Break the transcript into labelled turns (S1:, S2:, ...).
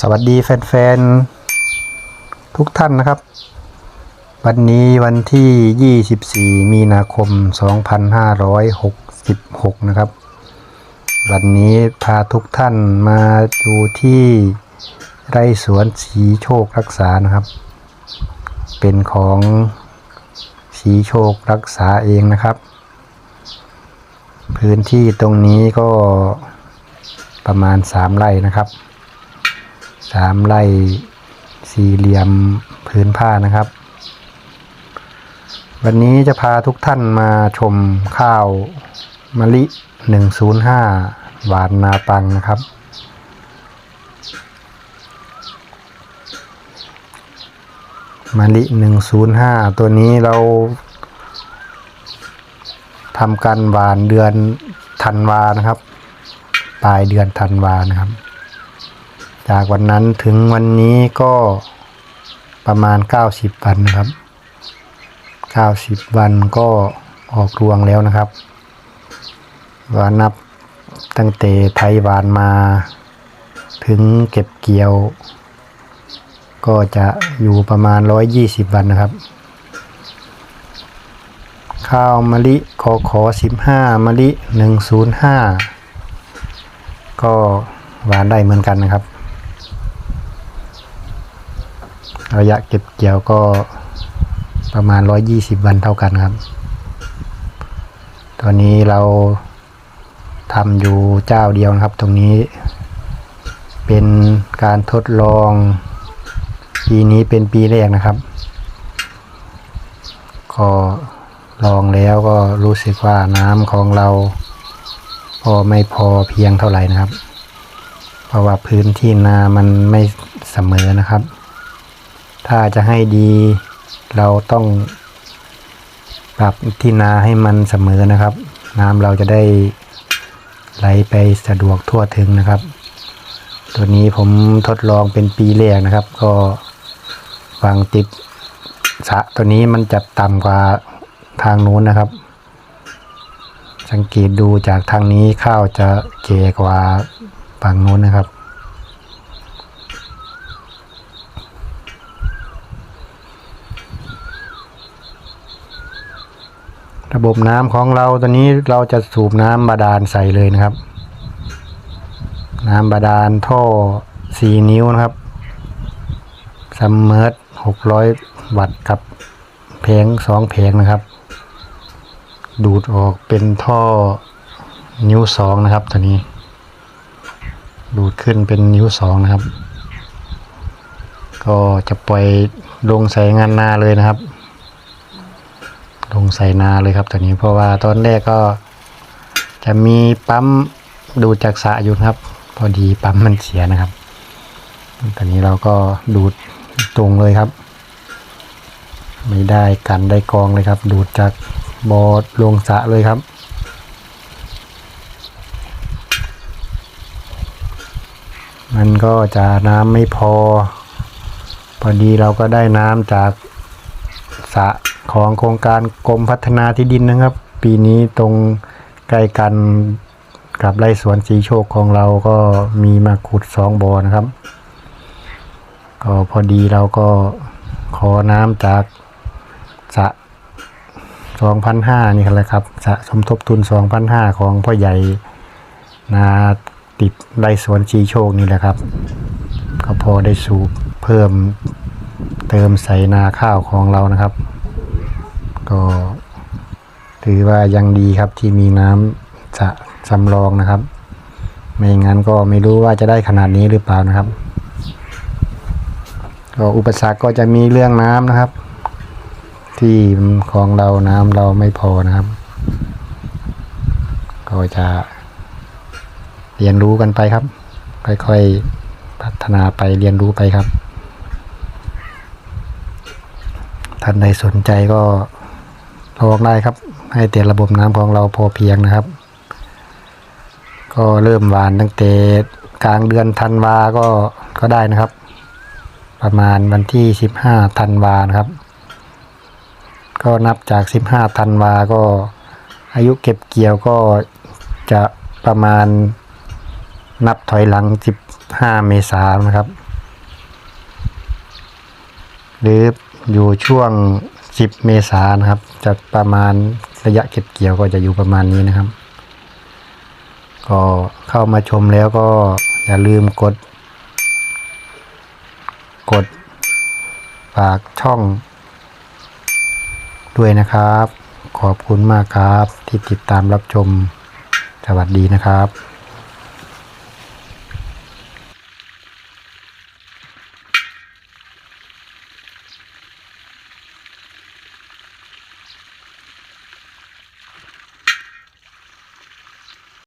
S1: สวัสดีแฟนๆ ทุกท่านนะครับ วันนี้วันที่ 24 มีนาคม 2566 นะครับ วันนี้พาทุกท่านมาอยู่ที่ไร่สวนสีโชครักษานะครับ เป็นของสีโชครักษาเองนะครับ พื้นที่ตรงนี้ก็ประมาณ 3 ไร่นะครับ สามไร่สี่เหลี่ยมพื้นผ้านะครับ วันนี้จะพาทุกท่านมาชมข้าวมะลิ 105 หวานนาปังนะครับ มะลิ 105 ตัวนี้เราทำการหวานเดือนธันวานะครับ ปลายเดือนธันวานะครับ จากวันนั้นถึงวันนี้ก็ประมาณ 90 วันนะครับ 90 วันก็ออกรวงแล้วนะครับว่านับตั้งแต่ไทยหวานมา ถึงเก็บเกี่ยว ก็จะอยู่ประมาณ 120 วันนะครับ ข้าวมะลิขอขอ 15มะลิ 105 ก็หวานได้เหมือนกันนะครับ ระยะเก็บเกี่ยวก็ประมาณ 120 วันเท่ากันครับ ตอนนี้เราทำอยู่เจ้าเดียวนะครับ ตรงนี้ เป็นการทดลอง ปีนี้เป็นปีแรกนะครับ ก็ลองแล้วก็รู้สึกว่าน้ำของเรา พอไม่พอเพียงเท่าไหร่นะครับ เพราะว่าพื้นที่นามันไม่เสมอนะครับ ถ้าจะให้ดี เราต้องปรับที่นาให้มันเสมอนะครับ น้ำเราจะได้ไหลไปสะดวกทั่วถึงนะครับ ตัวนี้ผมทดลองเป็นปีแรกนะครับ ก็วางติดสะตัวนี้มันจะต่ำกว่าทางนู้นนะครับ สังเกตดูจากทางนี้ข้าวจะเก่กว่าฝั่งนู้นนะครับ ระบบน้ำของเราตอนนี้เราจะสูบน้ำบาดาลใส่เลยนะครับ น้ำบาดาลท่อสี่นิ้วนะครับซัมเมอร์หกร้อยวัตต์กับแผงสองแผงนะครับ ดูดออกเป็นท่อนิ้วสองนะครับตัวนี้ ดูดขึ้นเป็นนิ้วสองนะครับ ก็จะปล่อยลงใส่งานนาเลยนะครับ งใส่นาเลยครับตัวนี้เพราะว่าตอนแรกก็จะมีปั๊มดูดจากสระอยู่นครับ พอดีปั๊มมันเสียนะครับตอนนี้เราก็ดูดตรงเลยครับ ไม่ได้กันได้กองเลยครับ ดูดจากบอลงสระเลยครับมันก็จะน้ำไม่พอ พอดีเราก็ได้น้ำจากสระ ของโครงการกรมพัฒนาที่ดินนะครับ ปีนี้ตรงใกล้กันกับไร่สวนสีโชคของเราก็มีมาขุดสองบ่อนะครับ ก็พอดีเราก็ขอน้ำจากสะสองพันห้านี่แหละครับสะสมทบทุนสองพันห้าของพ่อใหญ่นาติดไร่สวนสีโชคนี่แหละครับ ก็พอได้สูบเพิ่มเติมใส่นาข้าวของเรานะครับ ก็ถือว่ายังดีครับที่มีน้ำจะสำรองนะครับ ไม่งั้นก็ไม่รู้ว่าจะได้ขนาดนี้หรือเปล่านะครับก็อุปสรรคก็จะมีเรื่องน้ำนะครับ ที่ของเราน้ำเราไม่พอนะครับ ก็จะเรียนรู้กันไปครับ ค่อยๆพัฒนาไปเรียนรู้ไปครับ ท่านใดสนใจก็ ลองได้ครับ ให้แต่ระบบน้ำของเราพอเพียงนะครับ ก็เริ่มหวานตั้งแต่กลางเดือนธันวาก็ก็ได้นะครับ ประมาณวันที่สิบห้าธันวานะครับ ก็นับจากสิบห้าธันวาก็อายุเก็บเกี่ยวก็จะประมาณนับถอยหลัง 15 เมษายนนะครับ หรืออยู่ช่วง 10เมษายนนะครับ จะประมาณระยะเก็บเกี่ยวก็จะอยู่ประมาณนี้นะครับ ก็เข้ามาชมแล้วก็อย่าลืมกด กดฝากช่อง ด้วยนะครับ ขอบคุณมากครับที่ติดตามรับชม สวัสดีนะครับ